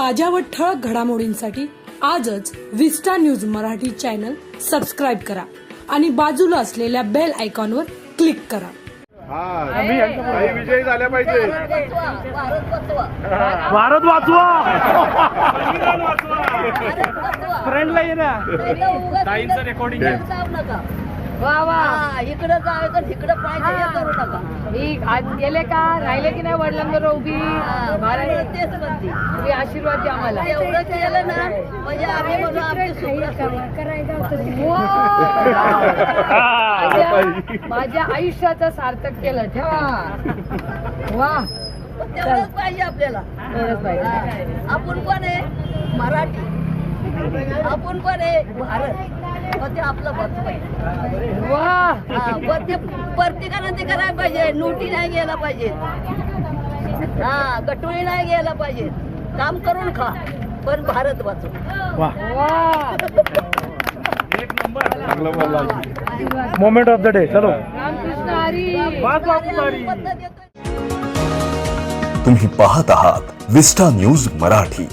ताज्या व ठळक घडामोडींसाठी आजच Vista news Marathi channel subscribe करा आणि बाजूला असलेल्या बेल आयकॉनवर क्लिक करा. हा विजयी झाल्या पाहिजे. भारत वाचवा. फ्रेंडला ये ना. रेकॉर्डिंग वा वा. इकडे जायचं तिकडे पाहिजे हे करू नका. मी आज गेले का? राहिले की नाही वडिलांवर उभी? मला तेच म्हणते. तुम्ही आशीर्वाद द्या आम्हाला एवढं केलं ना म्हणजे आम्ही म्हणू आमची सुख माझ्या- माझ्या आयुष्याचं सार्थक केलं. ठेवा. वा. तेवढंच पाहिजे आपल्याला. पाहिजे. आपण कोण आहे? मराठी. आपण कोण आहे? भारत. मग ते आपलं बस पाहिजे. वा! हा, पण ते प्रत्येकानं ते करायला पाहिजे. नोटी नाही घ्यायला पाहिजे. हा गटोळी नाही घ्यायला पाहिजे. काम करून खा पण भारत वाचव. वा! चांगलं बोलला मोमेंट ऑफ द डे चलो. वाच तुम्ही पाहत आहात विस्टा न्यूज मराठी.